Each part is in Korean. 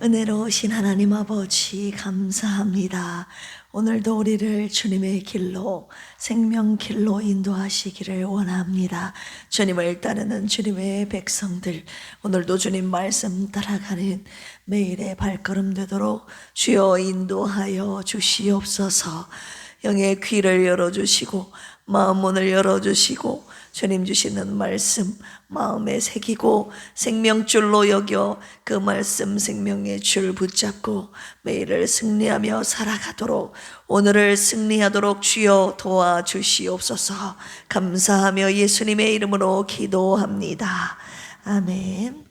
은혜로우신 하나님 아버지 감사합니다. 오늘도 우리를 주님의 길로 생명 길로 인도하시기를 원합니다. 주님을 따르는 주님의 백성들 오늘도 주님 말씀 따라가는 매일의 발걸음 되도록 주여 인도하여 주시옵소서. 영의 귀를 열어 주시고 마음 문을 열어 주시고 주님 주시는 말씀 마음에 새기고 생명줄로 여겨 그 말씀 생명의 줄 붙잡고 매일을 승리하며 살아가도록 오늘을 승리하도록 주여 도와주시옵소서 감사하며 예수님의 이름으로 기도합니다. 아멘.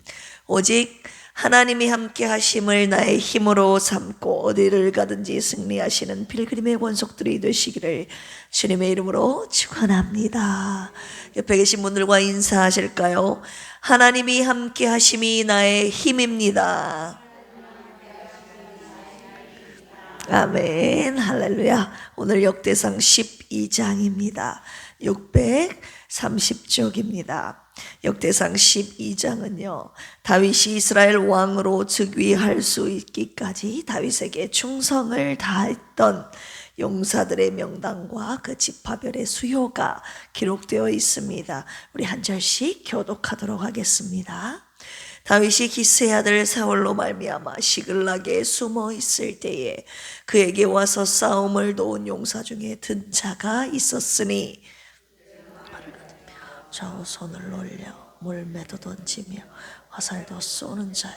오직 하나님이 함께 하심을 나의 힘으로 삼고 어디를 가든지 승리하시는 필그림의 권속들이 되시기를 주님의 이름으로 축원합니다. 옆에 계신 분들과 인사하실까요? 하나님이 함께 하심이 나의 힘입니다. 아멘. 할렐루야. 오늘 역대상 12장입니다. 630쪽입니다. 역대상 12장은요. 다윗이 이스라엘 왕으로 즉위할 수 있기까지 다윗에게 충성을 다했던 용사들의 명단과 그 집파별의 수요가 기록되어 있습니다. 우리 한 절씩 교독하도록 하겠습니다. 다윗이 기스의 아들 사울로 말미암아 시글락에 숨어 있을 때에 그에게 와서 싸움을 도운 용사 중에 든 자가 있었으니 좌우 손을 놀려 물매도 던지며 화살도 쏘는 자요.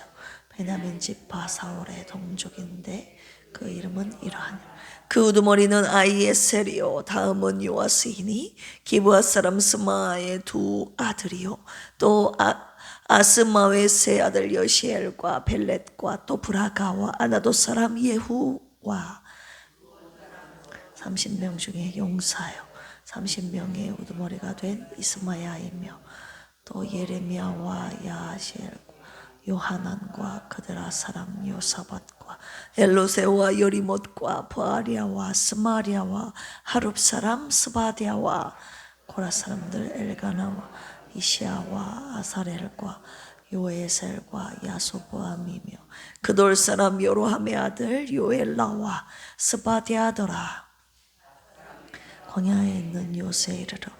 베냐민 지파 사울의 동족인데 그 이름은 이러하니. 그 우두머리는 아이에셀이요. 다음은 요아스이니 기브아 사람 스마의 두 아들이요. 또 아, 아스마의 세 아들 여시엘과 벨렛과 또 브라가와 아나도 사람 예후와. 30명 중에 용사요 30명의 우두머리가 된 이스마야이며 또 예레미야와 야시엘과 요하난과 그들아 사람 요사밧과 엘로세와 여리못과 부아리아와 스마리아와 하룹 사람 스바디아와 고라 사람들 엘가나와 이시아와 아사렐과 요에셀과 야소보암이며 그돌 사람 요로함의 아들 요엘라와 스바디아더라 광야에 있는 요새 이르러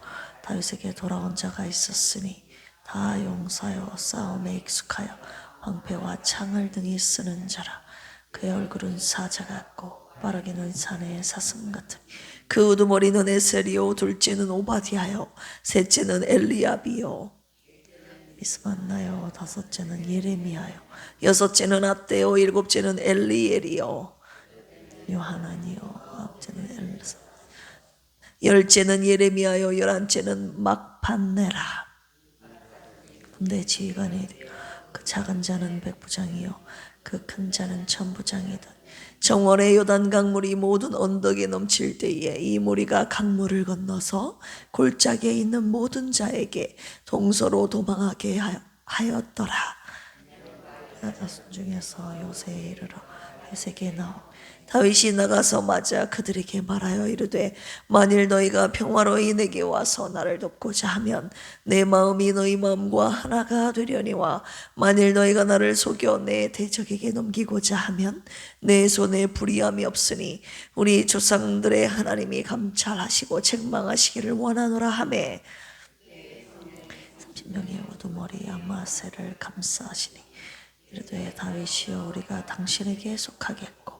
다윗에게 돌아온 자가 있었으니 다 용사여 싸움에 익숙하여 황폐와 창을 등이 쓰는 자라. 그의 얼굴은 사자 같고 빠르기는 사내의 사슴 같으니 그 우두머리는 에셀이요 둘째는 오바디아요 셋째는 엘리압이요. 미스만나요 다섯째는 예레미야요 여섯째는 아떼요 일곱째는 엘리엘이요. 요하나니요 아홉째는 엘사 열째는 예레미야요 열한째는 막판네라. 군대 지휘관이 그 작은 자는 백부장이요 그 큰 자는 천부장이다. 정월의 요단 강물이 모든 언덕에 넘칠 때에 이 무리가 강물을 건너서 골짜기에 있는 모든 자에게 동서로 도망하게 하였더라. 중에서 요새에 이르러 회색에 나오 다윗이 나가서 맞아 그들에게 말하여 이르되 만일 너희가 평화로이 내게 와서 나를 돕고자 하면 내 마음이 너희 마음과 하나가 되려니와 만일 너희가 나를 속여 내 대적에게 넘기고자 하면 내 손에 불의함이 없으니 우리 조상들의 하나님이 감찰하시고 책망하시기를 원하노라 하매. 30명의 우두머리 아마세를 감싸시니 이르되 다윗이여 우리가 당신에게 속하겠고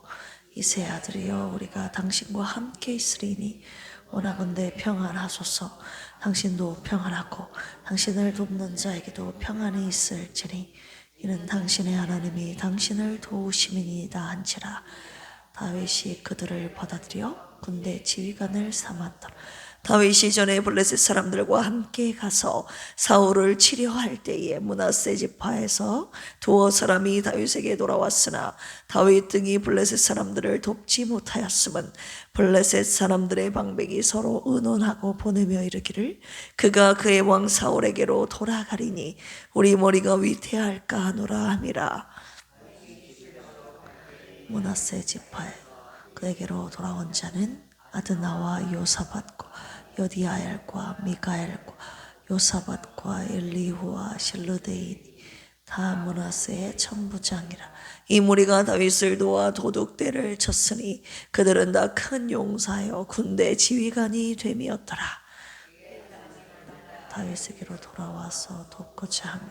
이세 아들이여 우리가 당신과 함께 있으리니 원하건대 평안하소서. 당신도 평안하고 당신을 돕는 자에게도 평안이 있을지니 이는 당신의 하나님이 당신을 도우심이니이다 한지라. 다윗이 그들을 받아들여 군대 지휘관을 삼았더라 다윗이 전에 블레셋 사람들과 함께 가서 사울을 치료할 때에 문하세 지파에서 두어 사람이 다윗에게 돌아왔으나 다윗 등이 블레셋 사람들을 돕지 못하였음은 블레셋 사람들의 방백이 서로 의논하고 보내며 이르기를 그가 그의 왕 사울에게로 돌아가리니 우리 머리가 위태할까 하노라 함이라. 문하세 지파에 그에게로 돌아온 자는 아드나와 요사밭과 여디아엘과 미가엘과 요사밭과 엘리후와 실르데이니 다 문하세의 천부장이라 이 무리가 다윗을 도와 도둑대를 쳤으니 그들은 다 큰 용사여 군대 지휘관이 됨이었더라 다윗에게로 돌아와서 돕고자 하며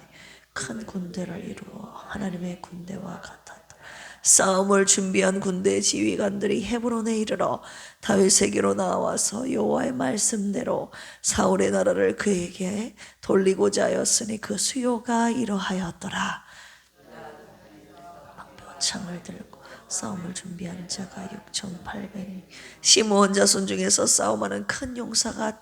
큰 군대를 이루어 하나님의 군대와 같았다. 싸움을 준비한 군대 지휘관들이 헤브론에 이르러 다윗에게로 나와서 여호와의 말씀대로 사울의 나라를 그에게 돌리고자 하였으니 그 수요가 이러하였더라. 창을 들고 싸움을 준비한 자가 6,800명. 시므온 자손 중에서 싸움하는 큰 용사가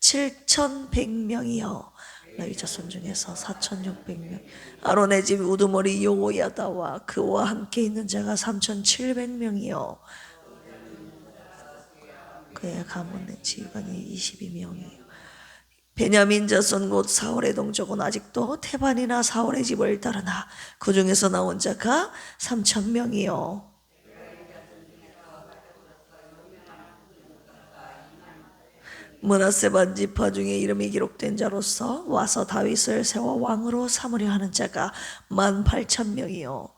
7,100명이요. 레위 자손 중에서 4,600명. 아론의 집 우두머리 요야다와 그와 함께 있는 자가 3,700명이요. 그의 가문의 지휘관이 22명이요. 베냐민 자손 곧 사울의 동족은 아직도 태반이나 사울의 집을 따르나 그 중에서 나온 자가 3천 명이요. 문하세 반지파 중에 이름이 기록된 자로서 와서 다윗을 세워 왕으로 삼으려 하는 자가 만 팔천 명이요.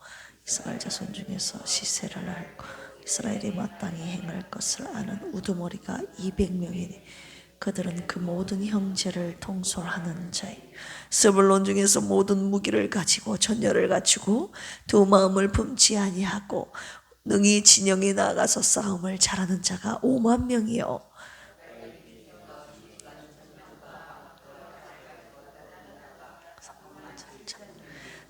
이스라엘 자손 중에서 시세를 알고 이스라엘이 마땅히 행할 것을 아는 우두머리가 200명이니 그들은 그 모든 형제를 통솔하는 자이 스불론 중에서 모든 무기를 가지고 전열을 갖추고 두 마음을 품지 아니하고 능히 진영에 나가서 싸움을 잘하는 자가 5만 명이요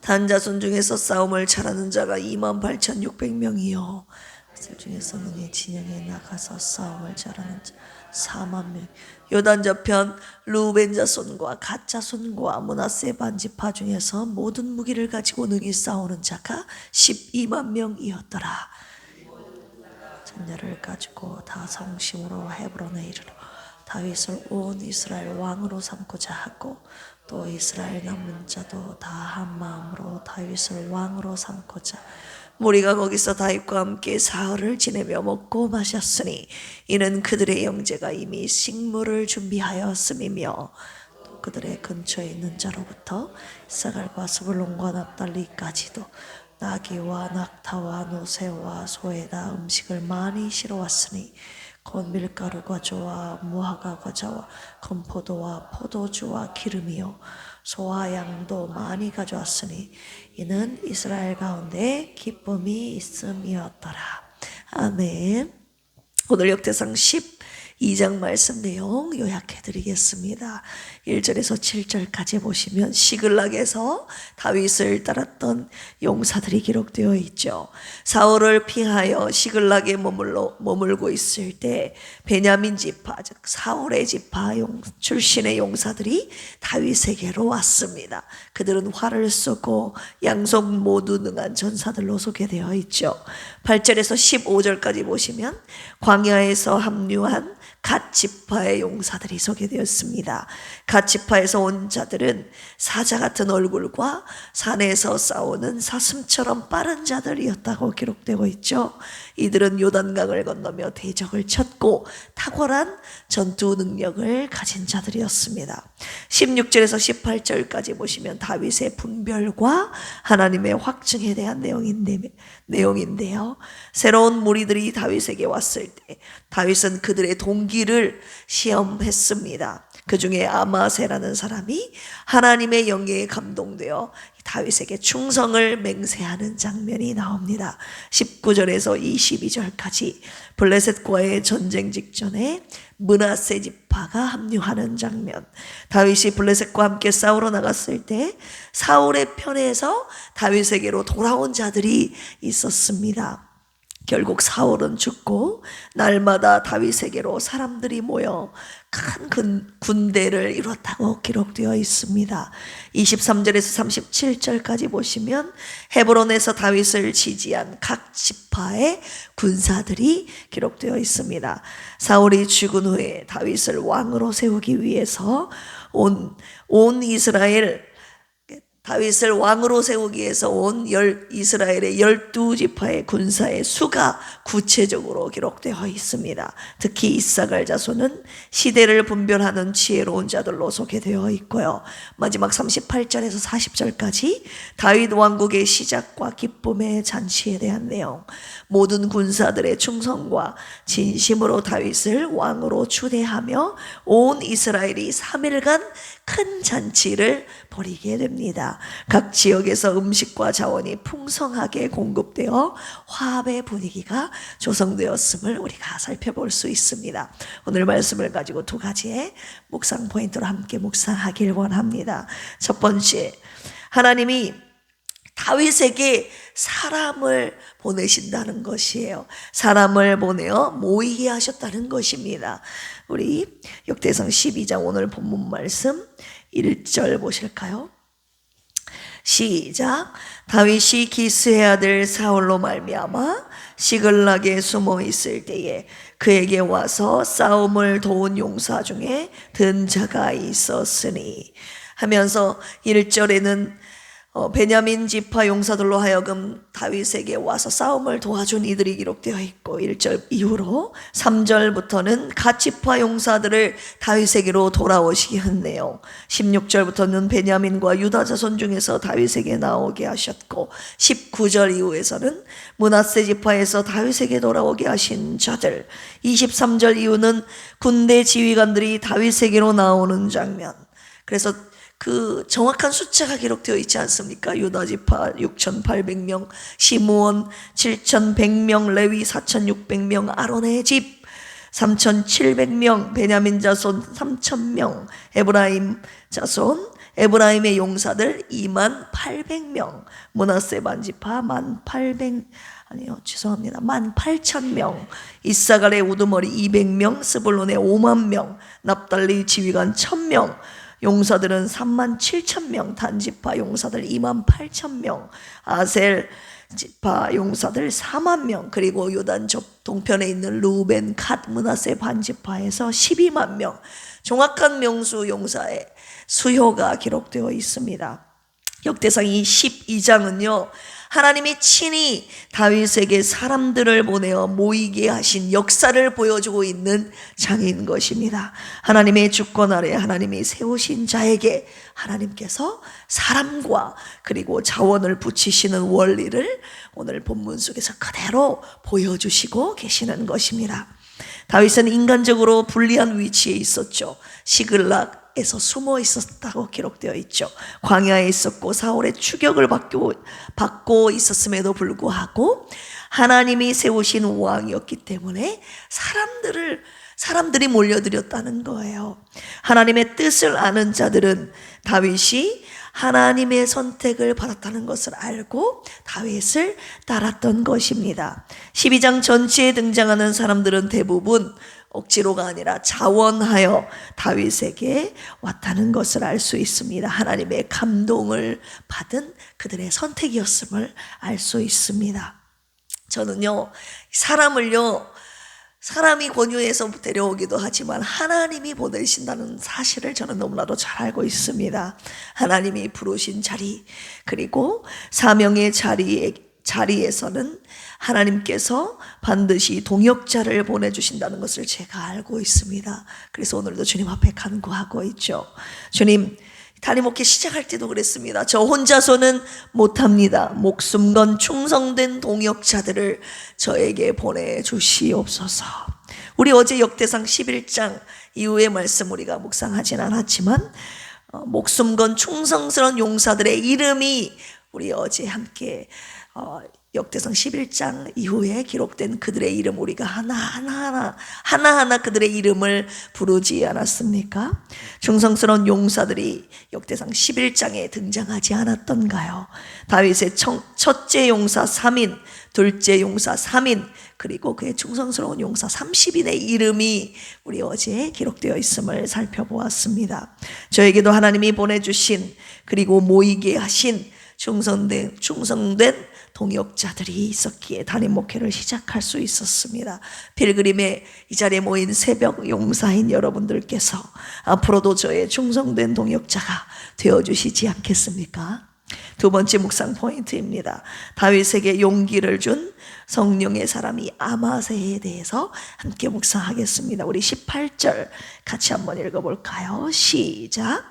단자손 중에서 싸움을 잘하는 자가 2만 8,600명이요. 그들 중에서 능히 진영에 나가서 싸움을 잘하는 자 4만 명. 요단 저편 루벤 자손과 갓 자손과 문하세 반지파 중에서 모든 무기를 가지고 능히 싸우는 자가 12만 명이었더라. 전열을 가지고 다 성심으로 헤브론에 이르러 다윗을 온 이스라엘 왕으로 삼고자 하고 또 이스라엘 남은 자도 다 한 마음으로 다윗을 왕으로 삼고자 무리가 거기서 다윗과 함께 사흘을 지내며 먹고 마셨으니 이는 그들의 영제가 이미 식물을 준비하였음이며 또 그들의 근처에 있는 자로부터 사갈과 스불론과 납달리까지도 나귀와 낙타와 노새와 소에다 음식을 많이 실어왔으니 곧 밀가루가 좋아 무화과 과자와 건 포도와 포도주와 기름이요 소와 양도 많이 가져왔으니 이는 이스라엘 가운데 기쁨이 있음이었더라. 아멘. 오늘 역대상 12장 말씀 내용 요약해 드리겠습니다. 1절에서 7절까지 보시면 시글락에서 다윗을 따랐던 용사들이 기록되어 있죠. 사울을 피하여 시글락에 머물러 머물고 있을 때 베냐민 지파 즉 사울의 지파 용, 출신의 용사들이 다윗에게로 왔습니다. 그들은 활을 쏘고 양손 모두 능한 전사들로 소개되어 있죠. 8절에서 15절까지 보시면 광야에서 합류한 갓 지파의 용사들이 소개되었습니다. 갓 지파에서 온 자들은 사자 같은 얼굴과 산에서 싸우는 사슴처럼 빠른 자들이었다고 기록되고 있죠. 이들은 요단강을 건너며 대적을 쳤고 탁월한 전투 능력을 가진 자들이었습니다. 16절에서 18절까지 보시면 다윗의 분별과 하나님의 확증에 대한 내용인데, 내용인데요. 새로운 무리들이 다윗에게 왔을 때 다윗은 그들의 동기를 시험했습니다. 그 중에 아마세라는 사람이 하나님의 영계에 감동되어 다윗에게 충성을 맹세하는 장면이 나옵니다. 19절에서 22절까지 블레셋과의 전쟁 직전에 문하세 지파가 합류하는 장면. 다윗이 블레셋과 함께 싸우러 나갔을 때 사울의 편에서 다윗에게로 돌아온 자들이 있었습니다. 결국 사울은 죽고 날마다 다윗에게로 사람들이 모여 큰 군대를 이뤘다고 기록되어 있습니다. 23절에서 37절까지 보시면 헤브론에서 다윗을 지지한 각 지파의 군사들이 기록되어 있습니다. 사울이 죽은 후에 다윗을 왕으로 세우기 위해서 온, 온 이스라엘 다윗을 왕으로 세우기 위해서 온 열, 이스라엘의 열두 지파의 군사의 수가 구체적으로 기록되어 있습니다. 특히 이사갈 자손은 시대를 분별하는 지혜로운 자들로 소개되어 있고요. 마지막 38절에서 40절까지 다윗 왕국의 시작과 기쁨의 잔치에 대한 내용, 모든 군사들의 충성과 진심으로 다윗을 왕으로 추대하며 온 이스라엘이 3일간 큰 잔치를 벌이게 됩니다. 각 지역에서 음식과 자원이 풍성하게 공급되어 화합의 분위기가 조성되었음을 우리가 살펴볼 수 있습니다. 오늘 말씀을 가지고 두 가지의 묵상 포인트로 함께 묵상하길 원합니다. 첫 번째, 하나님이 다윗에게 사람을 보내신다는 것이에요. 사람을 보내어 모이게 하셨다는 것입니다. 우리 역대상 12장 오늘 본문 말씀 1절 보실까요? 시작. 다윗이 기스의 아들 사울로 말미암아 시글락에 숨어 있을 때에 그에게 와서 싸움을 도운 용사 중에 든 자가 있었으니 하면서 1절에는 어, 베냐민 지파 용사들로 하여금 다윗에게 와서 싸움을 도와준 이들이 기록되어 있고 1절 이후로 3절부터는 갓 지파 용사들을 다윗에게로 돌아오시게 했네요. 16절부터는 베냐민과 유다 자손 중에서 다윗에게 나오게 하셨고 19절 이후에서는 문하세 지파에서 다윗에게 돌아오게 하신 자들 23절 이후는 군대 지휘관들이 다윗에게로 나오는 장면 그래서 그 정확한 숫자가 기록되어 있지 않습니까? 유다 지파 6,800명, 시므온 7,100명, 레위 4,600명, 아론의 집 3,700명, 베냐민 자손 3,000명, 에브라임 자손 에브라임의 용사들 2만 800명, 문하세 반지파 1만 800 아니요 죄송합니다 1만 8천 명, 이사갈의 우두머리 200명, 스불론의 5만 명, 납달리 지휘관 1000명, 용사들은 3만 7천 명, 단지파 용사들 2만 8천 명, 아셀 지파 용사들 4만 명, 그리고 요단 쪽 동편에 있는 루벤, 갓, 문하세 반지파에서 12만 명, 정확한 명수 용사의 수효가 기록되어 있습니다. 역대상 이 12장은요, 하나님이 친히 다윗에게 사람들을 보내어 모이게 하신 역사를 보여주고 있는 장인 것입니다. 하나님의 주권 아래 하나님이 세우신 자에게 하나님께서 사람과 그리고 자원을 붙이시는 원리를 오늘 본문 속에서 그대로 보여주시고 계시는 것입니다. 다윗은 인간적으로 불리한 위치에 있었죠. 시글락 에서 숨어 있었다고 기록되어 있죠. 광야에 있었고 사울의 추격을 받고, 받고 있었음에도 불구하고 하나님이 세우신 왕이었기 때문에 사람들을 사람들이 몰려들였다는 거예요. 하나님의 뜻을 아는 자들은 다윗이 하나님의 선택을 받았다는 것을 알고 다윗을 따랐던 것입니다. 12장 전체에 등장하는 사람들은 대부분 억지로가 아니라 자원하여 다윗에게 왔다는 것을 알 수 있습니다. 하나님의 감동을 받은 그들의 선택이었음을 알 수 있습니다. 저는요, 사람을요, 사람이 권유해서 데려오기도 하지만 하나님이 보내신다는 사실을 저는 너무나도 잘 알고 있습니다. 하나님이 부르신 자리, 그리고 사명의 자리에, 자리에서는 하나님께서 반드시 동역자를 보내주신다는 것을 제가 알고 있습니다. 그래서 오늘도 주님 앞에 간구하고 있죠. 주님, 다리 목회 시작할 때도 그랬습니다. 저 혼자서는 못합니다. 목숨 건 충성된 동역자들을 저에게 보내주시옵소서. 우리 어제 역대상 11장 이후의 말씀 우리가 묵상하진 않았지만, 어, 목숨 건 충성스러운 용사들의 이름이 우리 어제 함께 어, 역대상 11장 이후에 기록된 그들의 이름 우리가 하나 하나 하나하나 그들의 이름을 부르지 않았습니까? 충성스러운 용사들이 역대상 11장에 등장하지 않았던가요? 다윗의 첫째 용사 3인, 둘째 용사 3인, 그리고 그의 충성스러운 용사 30인의 이름이 우리 어제 기록되어 있음을 살펴보았습니다. 저에게도 하나님이 보내주신 그리고 모이게 하신 충성된 충성된 동역자들이 있었기에 단임 목회를 시작할 수 있었습니다. 필그림의 이 자리에 모인 새벽 용사인 여러분들께서 앞으로도 저의 충성된 동역자가 되어 주시지 않겠습니까? 두 번째 묵상 포인트입니다. 다윗에게 용기를 준 성령의 사람이 아마세에 대해서 함께 묵상하겠습니다. 우리 18절 같이 한번 읽어볼까요? 시작.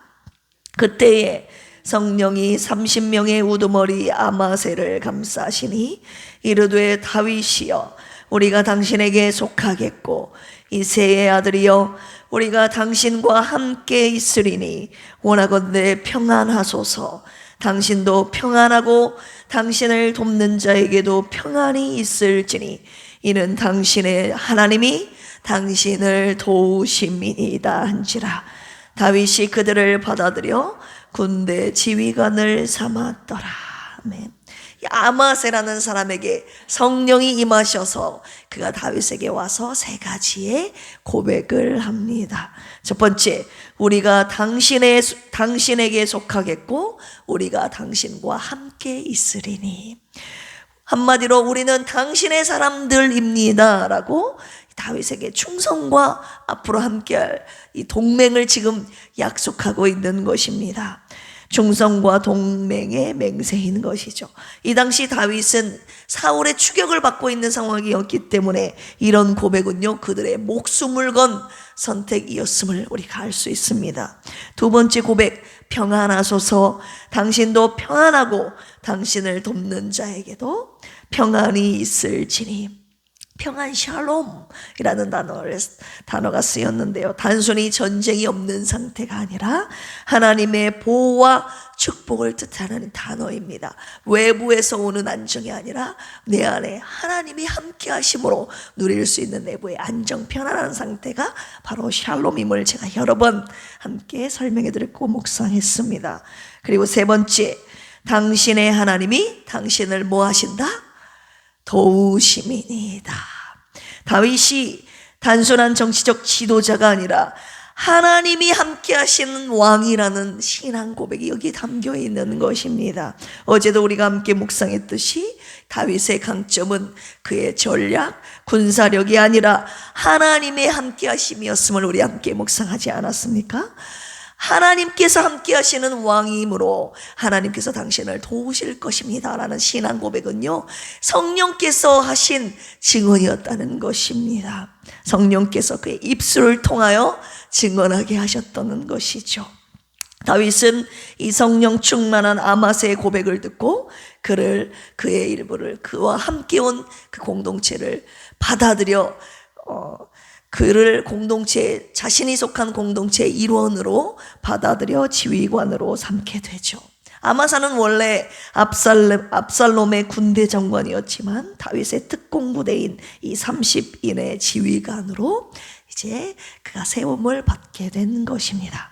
그때에 성령이 30명의 우두머리 아마세를 감싸시니 이르되 다윗이여 우리가 당신에게 속하겠고 이세의 아들이여 우리가 당신과 함께 있으리니 원하건대 평안하소서. 당신도 평안하고 당신을 돕는 자에게도 평안이 있을지니 이는 당신의 하나님이 당신을 도우심이니이다 한지라. 다윗이 그들을 받아들여 군대 지휘관을 삼았더라. 아멘. 이 아마세라는 사람에게 성령이 임하셔서 그가 다윗에게 와서 세 가지의 고백을 합니다. 첫 번째, 우리가 당신의 당신에게 속하겠고 우리가 당신과 함께 있으리니. 한마디로 우리는 당신의 사람들입니다라고 다윗에게 충성과 앞으로 함께할 이 동맹을 지금 약속하고 있는 것입니다. 충성과 동맹의 맹세인 것이죠. 이 당시 다윗은 사울의 추격을 받고 있는 상황이었기 때문에 이런 고백은요, 그들의 목숨을 건 선택이었음을 우리가 알 수 있습니다. 두 번째 고백, 평안하소서 당신도 평안하고 당신을 돕는 자에게도 평안이 있을지니 평안 샬롬이라는 단어를, 단어가 쓰였는데요. 단순히 전쟁이 없는 상태가 아니라 하나님의 보호와 축복을 뜻하는 단어입니다. 외부에서 오는 안정이 아니라 내 안에 하나님이 함께 하심으로 누릴 수 있는 내부의 안정, 편안한 상태가 바로 샬롬임을 제가 여러 번 함께 설명해 드렸고 묵상했습니다. 그리고 세 번째, 당신의 하나님이 당신을 뭐 하신다? 도우심이니이다. 다윗이 단순한 정치적 지도자가 아니라 하나님이 함께 하시는 왕이라는 신앙 고백이 여기 담겨 있는 것입니다. 어제도 우리가 함께 묵상했듯이 다윗의 강점은 그의 전략, 군사력이 아니라 하나님의 함께 하심이었음을 우리 함께 묵상하지 않았습니까? 하나님께서 함께 하시는 왕이므로 하나님께서 당신을 도우실 것입니다. 라는 신앙 고백은요, 성령께서 하신 증언이었다는 것입니다. 성령께서 그의 입술을 통하여 증언하게 하셨다는 것이죠. 다윗은 이 성령 충만한 아마세의 고백을 듣고 그를 그의 일부를 그와 함께 온 그 공동체를 받아들여 어, 그를 공동체 자신이 속한 공동체의 일원으로 받아들여 지휘관으로 삼게 되죠. 아마사는 원래 압살롬, 압살롬의 군대 장관이었지만 다윗의 특공부대인 이 30인의 지휘관으로 이제 그가 세움을 받게 된 것입니다.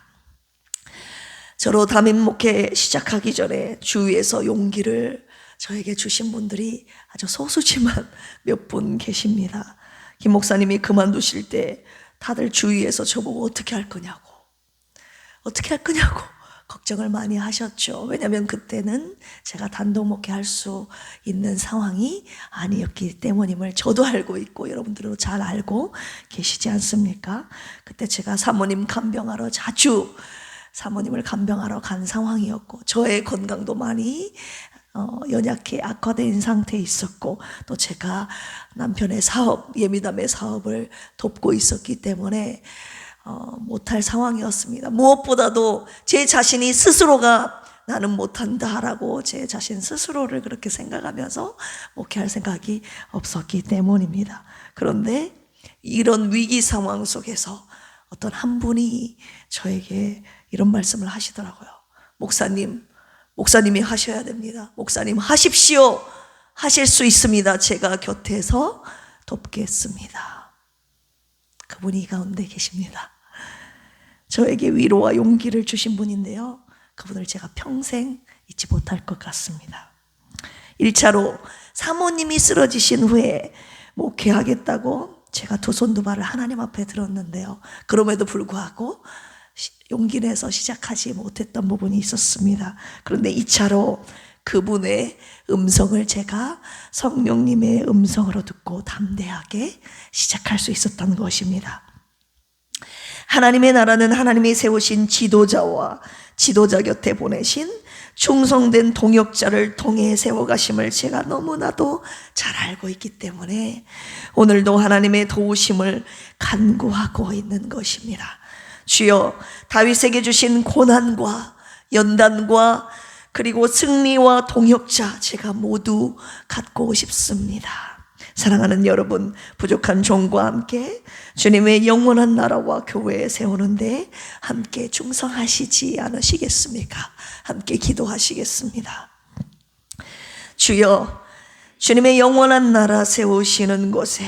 저로 담임 목회 시작하기 전에 주위에서 용기를 저에게 주신 분들이 아주 소수지만 몇 분 계십니다. 김 목사님이 그만두실 때 다들 주위에서 저보고 어떻게 할 거냐고, 어떻게 할 거냐고 걱정을 많이 하셨죠. 왜냐하면 그때는 제가 단독 목회할 수 있는 상황이 아니었기 때문임을 저도 알고 있고 여러분들도 잘 알고 계시지 않습니까? 그때 제가 사모님 간병하러 자주 사모님을 간병하러 간 상황이었고 저의 건강도 많이 어, 연약해 악화된 상태에 있었고 또 제가 남편의 사업 예미담의 사업을 돕고 있었기 때문에 어, 못할 상황이었습니다. 무엇보다도 제 자신이 스스로가 나는 못한다라고 제 자신 스스로를 그렇게 생각하면서 목회할 생각이 없었기 때문입니다. 그런데 이런 위기 상황 속에서 어떤 한 분이 저에게 이런 말씀을 하시더라고요. 목사님, 목사님이 하셔야 됩니다. 목사님 하십시오. 하실 수 있습니다. 제가 곁에서 돕겠습니다. 그분이 이 가운데 계십니다. 저에게 위로와 용기를 주신 분인데요. 그분을 제가 평생 잊지 못할 것 같습니다. 1차로 사모님이 쓰러지신 후에 목회하겠다고 제가 두 손 두 발을 하나님 앞에 들었는데요. 그럼에도 불구하고 용기 내서 시작하지 못했던 부분이 있었습니다. 그런데 2차로 그분의 음성을 제가 성령님의 음성으로 듣고 담대하게 시작할 수 있었던 것입니다. 하나님의 나라는 하나님이 세우신 지도자와 지도자 곁에 보내신 충성된 동역자를 통해 세워가심을 제가 너무나도 잘 알고 있기 때문에 오늘도 하나님의 도우심을 간구하고 있는 것입니다. 주여 다윗에게 주신 고난과 연단과 그리고 승리와 동역자 제가 모두 갖고 싶습니다. 사랑하는 여러분, 부족한 종과 함께 주님의 영원한 나라와 교회에 세우는데 함께 충성하시지 않으시겠습니까? 함께 기도하시겠습니다. 주여, 주님의 영원한 나라 세우시는 곳에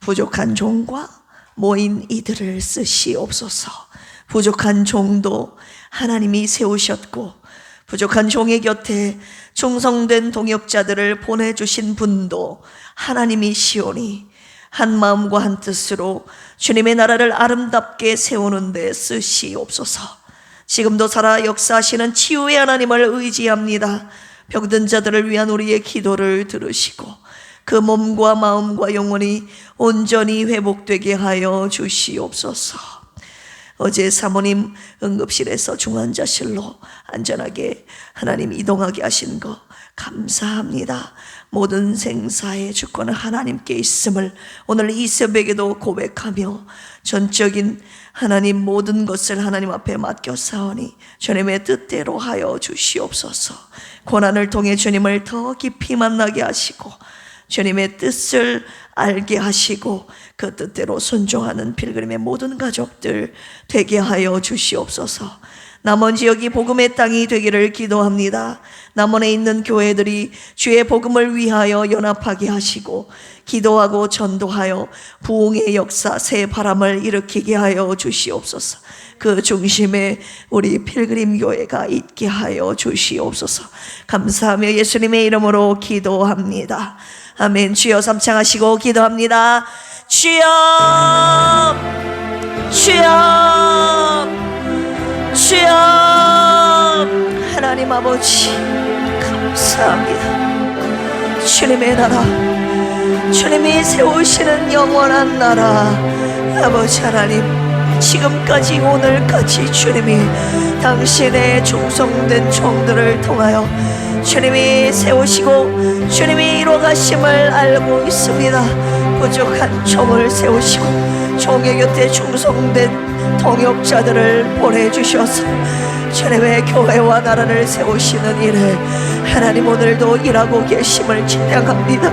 부족한 종과 모인 이들을 쓰시옵소서. 부족한 종도 하나님이 세우셨고, 부족한 종의 곁에 충성된 동역자들을 보내주신 분도 하나님이 시오니 한 마음과 한 뜻으로 주님의 나라를 아름답게 세우는데 쓰시옵소서. 지금도 살아 역사하시는 치유의 하나님을 의지합니다. 병든 자들을 위한 우리의 기도를 들으시고 그 몸과 마음과 영혼이 온전히 회복되게 하여 주시옵소서. 어제 사모님 응급실에서 중환자실로 안전하게 하나님 이동하게 하신 거 감사합니다. 모든 생사의 주권은 하나님께 있음을 오늘 이 새벽에도 고백하며 전적인 하나님 모든 것을 하나님 앞에 맡겨 사오니 주님의 뜻대로 하여 주시옵소서. 고난을 통해 주님을 더 깊이 만나게 하시고 주님의 뜻을 알게 하시고 그 뜻대로 순종하는 필그림의 모든 가족들 되게 하여 주시옵소서. 남원 지역이 복음의 땅이 되기를 기도합니다. 남원에 있는 교회들이 주의 복음을 위하여 연합하게 하시고 기도하고 전도하여 부흥의 역사 새 바람을 일으키게 하여 주시옵소서. 그 중심에 우리 필그림 교회가 있게 하여 주시옵소서. 감사하며 예수님의 이름으로 기도합니다. 아멘. 주여 삼창하시고 기도합니다. 주여 주여 주여 하나님 아버지 감사합니다. 주님의 나라 주님이 세우시는 영원한 나라 아버지 하나님 지금까지 오늘까지 주님이 당신의 충성된 종들을 통하여 주님이 세우시고 주님이 이루어가심을 알고 있습니다. 부족한 종을 세우시고 종의 곁에 충성된 동역자들을 보내주셔서 주님의 교회와 나라를 세우시는 일에 하나님 오늘도 일하고 계심을 찬양합니다.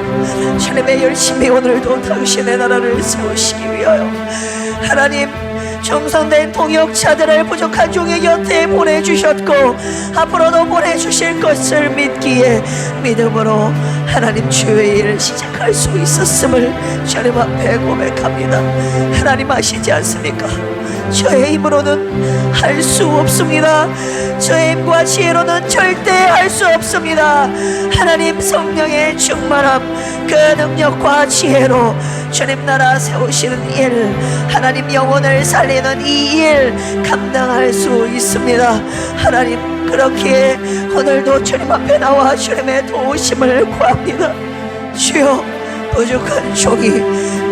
주님의 열심히 오늘도 당신의 나라를 세우시기 위하여 하나님 정성된 동역자들을 부족한 종의 곁에 보내주셨고 앞으로도 보내주실 것을 믿기에 믿음으로 하나님 주의 일을 시작할 수 있었음을 주님 앞에 고백합니다 하나님 아시지 않습니까? 저의 힘으로는 할 수 없습니다. 저의 힘과 지혜로는 절대 할 수 없습니다. 하나님 성령의 충만함 그 능력과 지혜로 주님 나라 세우시는 일 하나님 영혼을 살리는 이 일 감당할 수 있습니다. 하나님 그렇게 오늘도 주님 앞에 나와 주님의 도우심을 구합니다. 주여 부족한 종이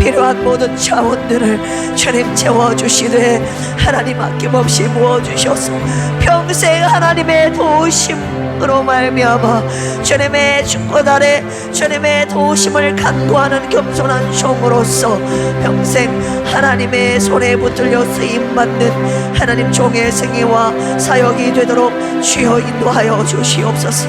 필요한 모든 자원들을 주님 채워주시되 하나님 아낌없이 부어주셔서 평생 하나님의 도우심으로 말미암아 주님의 주권 아래 주님의 도우심을 간구하는 겸손한 종으로서 평생 하나님의 손에 붙들려 쓰임받는 하나님 종의 생애와 사역이 되도록 주여 인도하여 주시옵소서.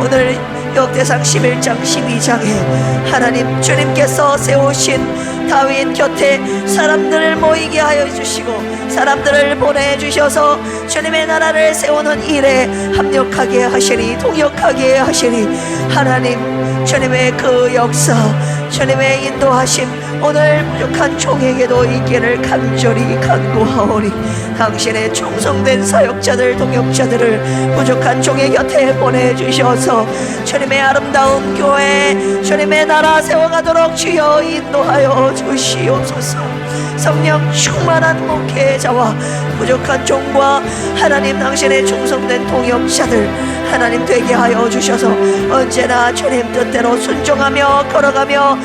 오늘 역대상 11장 12장에 하나님 주님께서 세우신 다윗 곁에 사람들을 모이게 하여 주시고 사람들을 보내주셔서 주님의 나라를 세우는 일에 합력하게 하시니 동역하게 하시니 하나님 주님의 그 역사 주님의 인도하심 오늘 부족한 종에게도 있기를 간절히 간구하오니 당신의 충성된 사역자들 동역자들을 부족한 종의 곁에 보내주셔서 주님의 아름다운 교회 주님의 나라 세워가도록 주여 인도하여 주시옵소서. 성령 충만한 목회자와 부족한 종과 하나님 당신의 충성된 동역자들 하나님 되게 하여 주셔서 언제나 주님 뜻대로 순종하며 걸어가며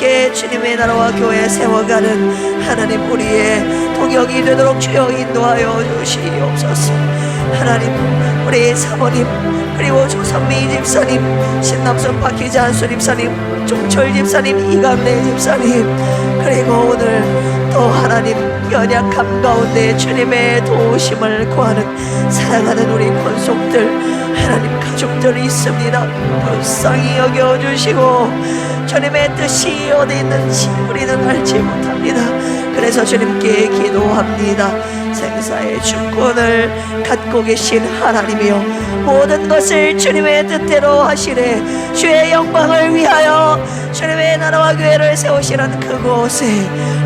함께 주님의 나라와 교회 세워가는 하나님 우리의 동역이 되도록 주여 인도하여 주시옵소서. 하나님 우리 사모님 그리고 조선미 집사님 신남선 박희자 한수 집사님 종철 집사님 이감래 집사님 그리고 오늘 또 하나님 연약함 가운데 주님의 도우심을 구하는 사랑하는 우리 권속들 하나님 가족들이 있습니다. 불쌍히 여겨주시고 주님의 뜻이 어디 있는지 우리는 알지 못합니다. 그래서 주님께 기도합니다 생사의 주권을 갖고 계신 하나님이여 모든 것을 주님의 뜻대로 하시되 주의 영광을 위하여 주님의 나라와 교회를 세우시는 그곳에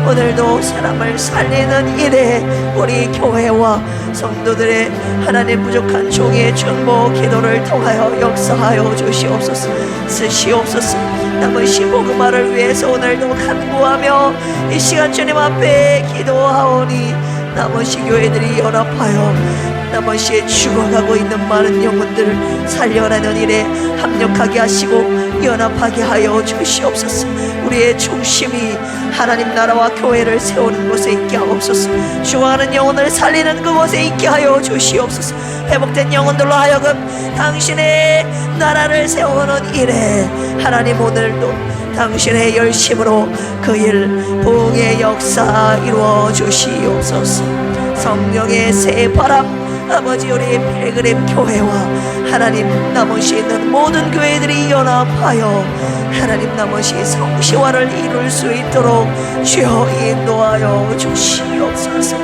오늘도 사람을 살리는 일에 우리 교회와 성도들의 하나님 부족한 종의 중보 기도를 통하여 역사하여 주시옵소서 쓰시옵소서. 남으신 복음화를 위해서 오늘도 간구하며 이 시간 주님 앞에 기도하오니 나머지 교회들이 연합하여 나머지 죽어가고 있는 많은 영혼들을 살려내는 일에 합력하게 하시고 연합하게 하여 주시옵소서. 우리의 중심이 하나님 나라와 교회를 세우는 곳에 있게 하옵소서. 죽어가는 영혼을 살리는 그곳에 있게 하여 주시옵소서. 회복된 영혼들로 하여금 당신의 나라를 세우는 일에 하나님 오늘도 당신의 열심으로 그 일 부흥의 역사 이루어 주시옵소서. 성령의 새 바람 아버지 우리 필그림 교회와 하나님 나머지 있는 모든 교회들이 연합하여 하나님 나머지 성시화를 이룰 수 있도록 주여 인도하여 주시옵소서